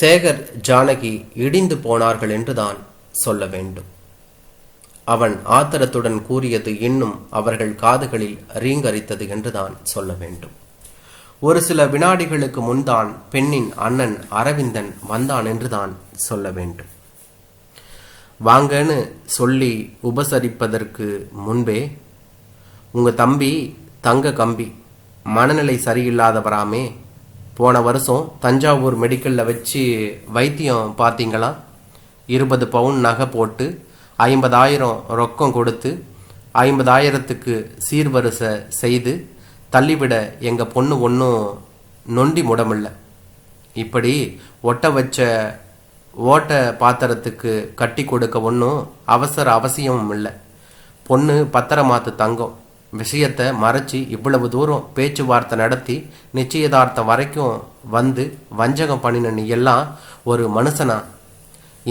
சேகர் ஜானகி இடிந்து போனார்கள் என்றுதான் சொல்ல வேண்டும். அவன் ஆத்திரத்துடன் கூறியது இன்னும் அவர்கள் காதுகளில் ரீங்கரித்தது என்றுதான் சொல்ல வேண்டும். ஒரு சில வினாடிகளுக்கு முன்தான் பெண்ணின் அண்ணன் அரவிந்தன் வந்தான் என்றுதான் சொல்ல வேண்டும். வாங்கன்னு சொல்லி உபசரிப்பதற்கு முன்பே உங்க தம்பி தங்க கம்பி மனநிலை சரியில்லாதவராமே போன வருஷம் தஞ்சாவூர் மெடிக்கலில் வச்சு வைத்தியம் பார்த்தீங்களா? இருபது பவுன் நகை போட்டு ஐம்பதாயிரம் ரொக்கம் கொடுத்து ஐம்பதாயிரத்துக்கு சீர்வரிசை செய்து தள்ளிவிட எங்கள் பொண்ணு ஒன்றும் நொண்டி முடமில்ல. இப்படி ஒட்ட வச்ச ஓட்ட பாத்திரத்துக்கு கட்டி கொடுக்க ஒன்றும் அவசர அவசியமும் இல்லை. பொண்ணு பத்திரமாத்து தங்கம். விஷயத்தை மறைச்சி இவ்வளவு தூரம் பேச்சுவார்த்தை நடத்தி நிச்சயதார்த்தம் வரைக்கும் வந்து வஞ்சகம் பண்ணின நீ எல்லாம் ஒரு மனுஷனா?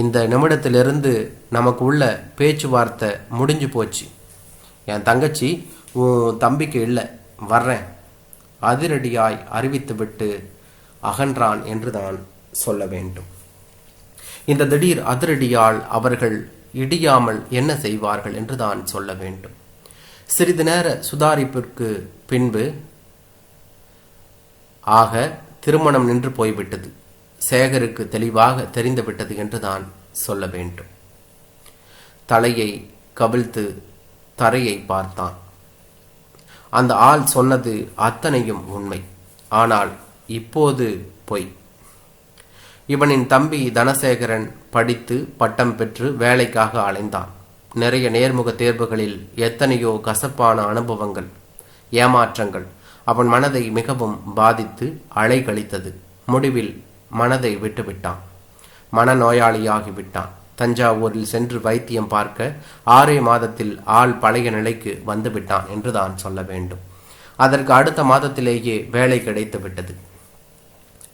இந்த நிமிடத்திலிருந்து நமக்கு உள்ள பேச்சுவார்த்தை முடிஞ்சு போச்சு. என் தங்கச்சி உன் தம்பிக்கு இல்லை வர்றேன். அதிரடியாய் அறிவித்துவிட்டு அகன்றான் என்று தான் சொல்ல வேண்டும். இந்த திடீர் அதிரடியால் அவர்கள் இடியாமல் என்ன செய்வார்கள் என்று தான் சொல்ல வேண்டும். சிறிது நேர சுதாரிப்பிற்கு பின்பு ஆக திருமணம் நின்று போய்விட்டது. சேகருக்கு தெளிவாக தெரிந்துவிட்டது என்றுதான் சொல்ல வேண்டும். தலையை கவிழ்த்து தரையை பார்த்தான். அந்த ஆள் சொன்னது அத்தனையும் உண்மை. ஆனால் இப்போது பொய். இவனின் தம்பி தனசேகரன் படித்து பட்டம் பெற்று வேலைக்காக அலைந்தான். நிறைய நேர்முக தேர்வுகளில் எத்தனையோ கசப்பான அனுபவங்கள் ஏமாற்றங்கள். அவன் மனதை மிகவும் பாதித்து அலைகழித்தது. முடிவில் மனதை விட்டுவிட்டான். மனநோயாளியாகிவிட்டான். தஞ்சாவூரில் சென்று வைத்தியம் பார்க்க ஆறே மாதத்தில் ஆள் பழைய நிலைக்கு வந்துவிட்டான் என்று தான் சொல்ல வேண்டும். அதற்கு அடுத்த மாதத்திலேயே வேலை கிடைத்து விட்டது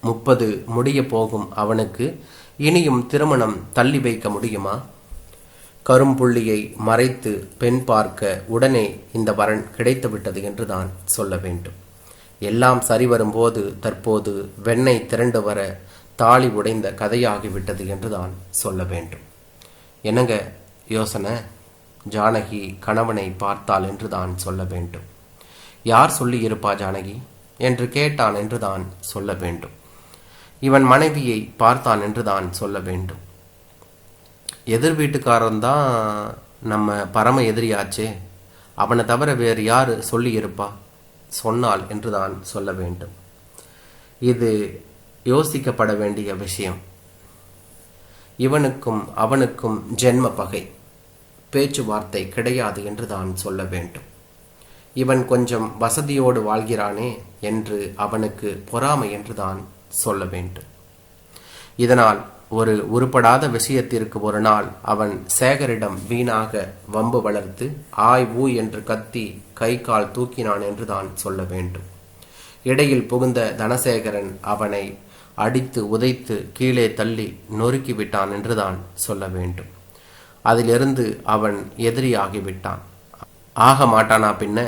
முப்பது முடிய போகும் அவனுக்கு இனியும் திருமணம் தள்ளி வைக்க முடியுமா? கரும்புள்ளியை மறைத்து பெண் பார்க்க உடனே இந்த வரன் கிடைத்துவிட்டது என்று என்றுதான் சொல்ல வேண்டும். எல்லாம் சரிவரும்போது தற்போது வெண்ணெய் திரண்டு வர தாலி உடைந்த கதையாகிவிட்டது என்றுதான் சொல்ல வேண்டும். என்னங்க யோசனை? ஜானகி கணவனை பார்த்தாள் என்றுதான் சொல்ல வேண்டும். யார் சொல்லி இருப்பா ஜானகி? என்று கேட்டான் என்றுதான் சொல்ல வேண்டும். இவன் மனைவியை பார்த்தான் என்றுதான் சொல்ல வேண்டும். எதிர் வீட்டுக்காரன் தான் நம்ம பரம எதிரியாச்சே. அவனை தவிர வேறு யார் சொல்லியிருப்பா சொன்னால் என்று தான் சொல்ல வேண்டும். இது யோசிக்கப்பட வேண்டிய விஷயம். இவனுக்கும் அவனுக்கும் ஜென்ம பகை. பேச்சுவார்த்தை கிடையாது என்று தான் சொல்ல வேண்டும். இவன் கொஞ்சம் வசதியோடு வாழ்கிறானே என்று அவனுக்கு பொறாமை என்று தான் சொல்ல வேண்டும். இதனால் ஒரு உருப்படாத விஷயத்திற்கு ஒரு நாள் அவன் சேகரிடம் வீணாக வம்பு வளர்த்து ஆய் ஊ என்று கத்தி கை கால் தூக்கினான் என்றுதான் சொல்ல வேண்டும். இடையில் புகுந்த தனசேகரன் அவனை அடித்து உதைத்து கீழே தள்ளி நொறுக்கி விட்டான் என்றுதான் சொல்ல வேண்டும். அதிலிருந்து அவன் எதிரியாகிவிட்டான் ஆக மாட்டானா பின்ன?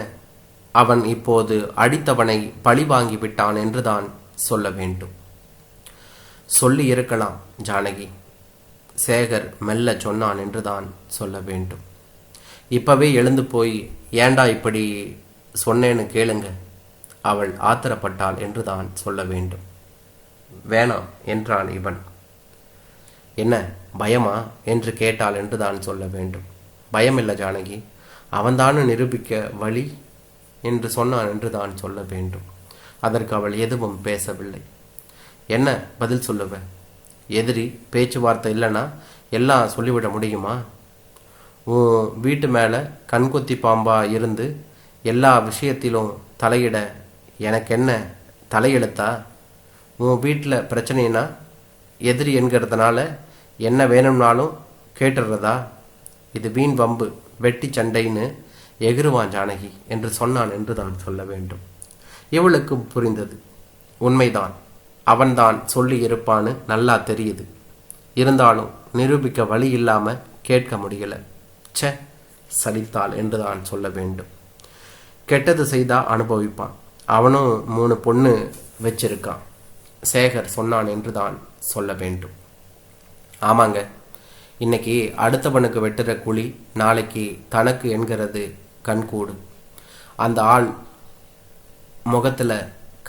அவன் இப்போது அடித்தவனை பழி வாங்கி விட்டான் என்றுதான் சொல்ல வேண்டும். சொல்லி இருக்கலாம் ஜானகி. சேகர் மெல்ல சொன்னான் என்றுதான் சொல்ல வேண்டும். இப்பவே எழுந்து போய் ஏண்டா இப்படி சொன்னேன்னு கேளுங்க. அவள் ஆத்திரப்பட்டாள் என்றுதான் சொல்ல வேண்டும். வேணாம் என்றான் இவன். என்ன பயமா? என்று கேட்டாள் என்றுதான் சொல்ல வேண்டும். பயமில்லை ஜானகி. அவன்தானு நிரூபிக்க வழி? என்று சொன்னான் என்றுதான் சொல்ல வேண்டும். அதற்கு அவள் எதுவும் பேசவில்லை. என்ன பதில் சொல்லுவ? எதிரி பேச்சுவார்த்தை இல்லைன்னா எல்லாம் சொல்லிவிட முடியுமா? உன் வீட்டு மேலே கண்கொத்தி பாம்பா இருந்து எல்லா விஷயத்திலும் தலையிட எனக்கு என்ன தலையெழுத்தா? உன் வீட்டில் பிரச்சனைனா எதிரி என்கிறதுனால என்ன வேணும்னாலும் கேட்டுடுறதா இது வீண் வம்பு வெட்டி சண்டைன்னு எகிருவான் ஜானகி என்று சொன்னான் என்று தான் சொல்ல வேண்டும். இவளுக்கு புரிந்தது. உண்மைதான். அவன்தான் சொல்லி இருப்பான்னு நல்லா தெரியுது. இருந்தாலும் நிரூபிக்க வழி இல்லாமல் கேட்க முடியல. ச்சே சலித்தாள் என்றுதான் சொல்ல வேண்டும். கெட்டது செய்தா அனுபவிப்பான். அவனும் மூணு பொண்ணு வச்சிருக்கான். சேகர் சொன்னான் என்று தான் சொல்ல வேண்டும். ஆமாங்க இன்னைக்கு அடுத்தவனுக்கு வெட்டுற குழி நாளைக்கு தனக்கு என்கிறது கண்கூடு. அந்த ஆள் முகத்தில்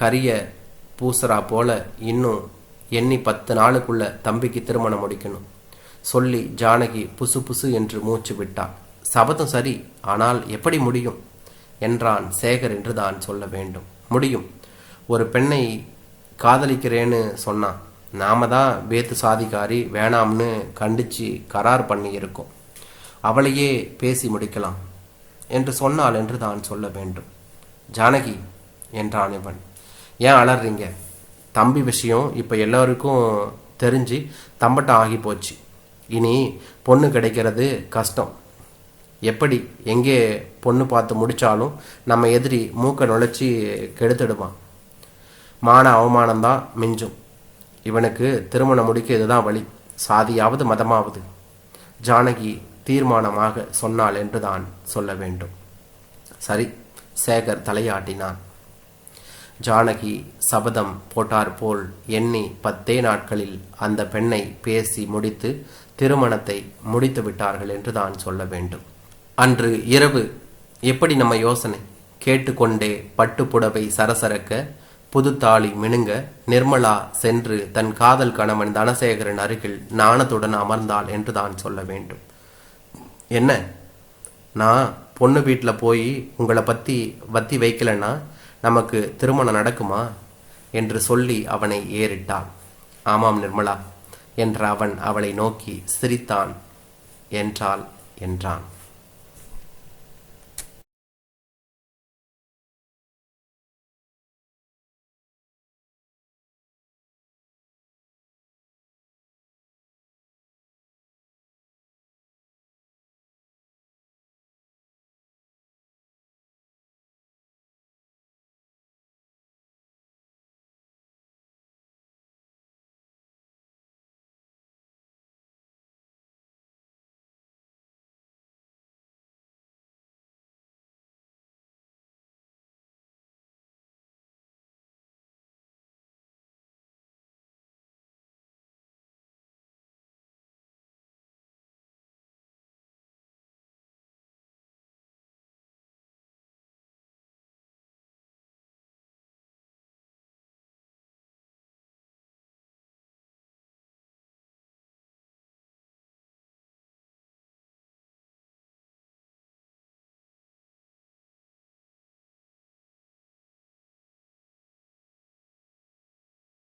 கரிய பூசரா போல இன்னும் எண்ணி பத்து நாளுக்குள்ள தம்பிக்கு திருமணம் முடிக்கணும். சொல்லி ஜானகி புசு புசு என்று மூச்சு விட்டாள். சபதம் சரி ஆனால் எப்படி முடியும்? என்றான் சேகர் என்று தான் சொல்ல வேண்டும். முடியும். ஒரு பெண்ணை காதலிக்கிறேன்னு சொன்னான். நாம தான் வேத்து சாதிகாரி வேணாம்னு கண்டிச்சு கரார் பண்ணி இருக்கோம் அவளையே பேசி முடிக்கலாம். என்று சொன்னாள் என்று தான் சொல்ல வேண்டும். ஜானகி என்றான் இவன். ஏன் அலறீங்க? தம்பி விஷயம் இப்போ எல்லோருக்கும் தெரிஞ்சு தம்பட்டம் ஆகி போச்சு. இனி பொண்ணு கிடைக்கிறது கஷ்டம். எப்படி எங்கே பொண்ணு பார்த்து முடிச்சாலும் நம்ம எதிரி மூக்கை நுழைச்சி கெடுத்துடுவான். மான அவமானம்தான் மிஞ்சும். இவனுக்கு திருமணம் முடிக்க இதுதான் வழி. சாதியாவது மதமாவது. ஜானகி தீர்மானமாக சொன்னாள் என்றுதான் சொல்ல வேண்டும். சரி சேகர் தலையாட்டினான். ஜானகி சபதம் போட்டார் போல் எண்ணி பத்தே நாட்களில் அந்த பெண்ணை பேசி முடித்து திருமணத்தை முடித்து விட்டார்கள் என்று தான் சொல்ல வேண்டும். அன்று இரவு எப்படி நம்ம யோசனை? கேட்டுக்கொண்டே பட்டுப்புடவை சரசரக்க புதுத்தாளி மினுங்க நிர்மலா சென்று தன் காதல் கணவன் தனசேகரன் அருகில் நாணத்துடன் அமர்ந்தாள் என்று தான் சொல்ல வேண்டும். என்ன? நான் பொண்ணு வீட்டில் போய் உங்களை பற்றி வத்தி வைக்கலன்னா நமக்கு திருமணம் நடக்குமா? என்று சொல்லி அவனை ஏறிட்டான். ஆமாம் நிர்மலா என்ற அவன் அவளை நோக்கி சிரித்தான் என்றாள் என்றான்.